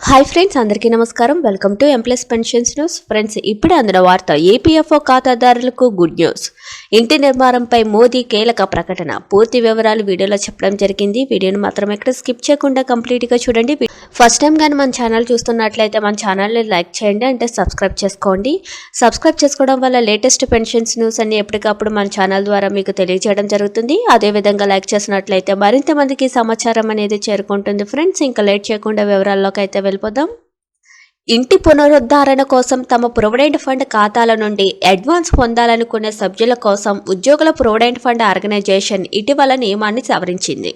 Hi friends అందరికీ నమస్కారం. Welcome to employees pensions news friends ఇప్పుడే అందిన వార్త ఏపీఎఫ్ఓ ఖాతాదారులకు గుడ్ న్యూస్. ఇంటి నిర్మాణంపై మోదీ కీలక ప్రకటన. పూర్తి వివరాలు వీడియోలో చెప్పడం జరిగింది. వీడియోను మాత్రం ఎక్కడ స్కిప్ చేయకుండా కంప్లీట్గా చూడండి. ఫస్ట్ టైం కానీ మన ఛానల్ చూస్తున్నట్లయితే మన ఛానల్ని లైక్ చేయండి అంటే సబ్స్క్రైబ్ చేసుకోండి. సబ్స్క్రైబ్ చేసుకోవడం వల్ల లేటెస్ట్ పెన్షన్స్ న్యూస్ అన్ని ఎప్పటికప్పుడు మన ఛానల్ ద్వారా మీకు తెలియజేయడం జరుగుతుంది. అదేవిధంగా లైక్ చేసినట్లయితే మరింత మందికి సమాచారం అనేది చేరుకుంటుంది ఫ్రెండ్స్ ఇంకా లేట్ చేయకుండా వివరాల్లోకి అయితే వెళ్ళిపోదాం. ఇంటి పునరుద్ధరణ కోసం తమ ప్రొవిడెంట్ ఫండ్ ఖాతాల నుండి అడ్వాన్స్ పొందాలనుకునే సభ్యుల కోసం ఉద్యోగుల ప్రొవిడెంట్ ఫండ్ ఆర్గనైజేషన్ ఇటీవల నియమాన్ని సవరించింది.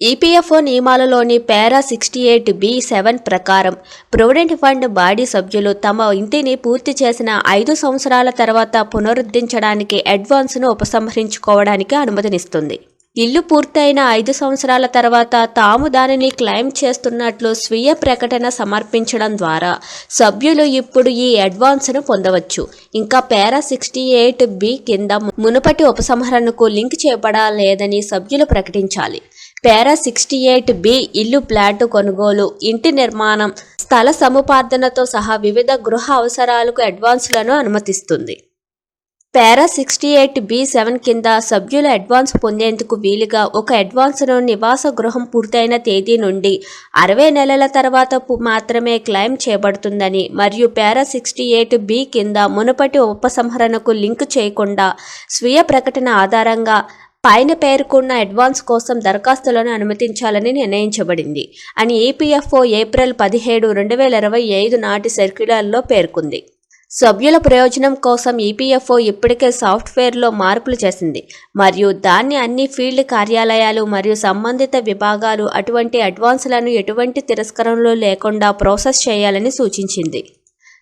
EPFO నియమాలలోని para sixty eight B seven ప్రకారం ప్రొవిడెంట్ ఫండ్ బాడీ సభ్యులు తమ ఇంటిని పూర్తి చేసిన ఐదు సంవత్సరాల తర్వాత పునరుద్ధరించడానికి అడ్వాన్స్ను ఉపసంహరించుకోవడానికి అనుమతినిస్తుంది. ఇల్లు పూర్తయిన ఐదు సంవత్సరాల తర్వాత తాము దానిని క్లెయిమ్ చేస్తున్నట్లు స్వీయ ప్రకటన సమర్పించడం ద్వారా సభ్యులు ఇప్పుడు ఈ అడ్వాన్స్ను పొందవచ్చు. ఇంకా పారా సిక్స్టీ ఎయిట్ బి కింద మునుపటి ఉపసంహరణకు లింక్ చేయబడలేదని సభ్యులు ప్రకటించాలి. పారా సిక్స్టీ ఎయిట్ బి ఇల్లు ప్లాట్ కొనుగోలు ఇంటి నిర్మాణం స్థల సముపార్జనతో సహా వివిధ గృహ అవసరాలకు అడ్వాన్స్లను అనుమతిస్తుంది. Para sixty eight B seven కింద సభ్యుల అడ్వాన్స్ పొందేందుకు వీలుగా ఒక అడ్వాన్స్ను నివాస గృహం పూర్తయిన తేదీ నుండి అరవై నెలల తర్వాత మాత్రమే క్లెయిమ్ చేయబడుతుందని మరియు పేరా సిక్స్టీ ఎయిట్ బి కింద మునుపటి ఉపసంహరణకు లింక్ చేయకుండా స్వీయ ప్రకటన ఆధారంగా పైన పేర్కొన్న అడ్వాన్స్ కోసం దరఖాస్తులను అనుమతించాలని నిర్ణయించబడింది అని ఈపీఎఫ్ఓ ఏప్రిల్ పదిహేడు రెండు వేల ఇరవై ఐదు నాటి సర్క్యులర్లో పేర్కొంది. సభ్యుల ప్రయోజనం కోసం ఈపీఎఫ్ఓ ఇప్పటికే సాఫ్ట్వేర్లో మార్పులు చేసింది మరియు దాన్ని అన్ని ఫీల్డ్ కార్యాలయాలు మరియు సంబంధిత విభాగాలు అటువంటి అడ్వాన్స్లను ఎటువంటి తిరస్కరణలు లేకుండా ప్రాసెస్ చేయాలని సూచించింది.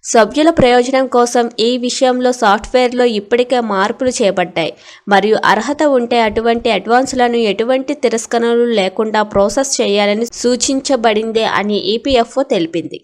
సభ్యుల ప్రయోజనం కోసం ఈ విషయంలో సాఫ్ట్వేర్లో ఇప్పటికే మార్పులు చేపట్టాయి. మరియు అర్హత ఉంటే అటువంటి అడ్వాన్స్లను ఎటువంటి తిరస్కరణలు లేకుండా ప్రాసెస్ చేయాలని సూచించబడింది అని ఈపీఎఫ్ఓ తెలిపింది.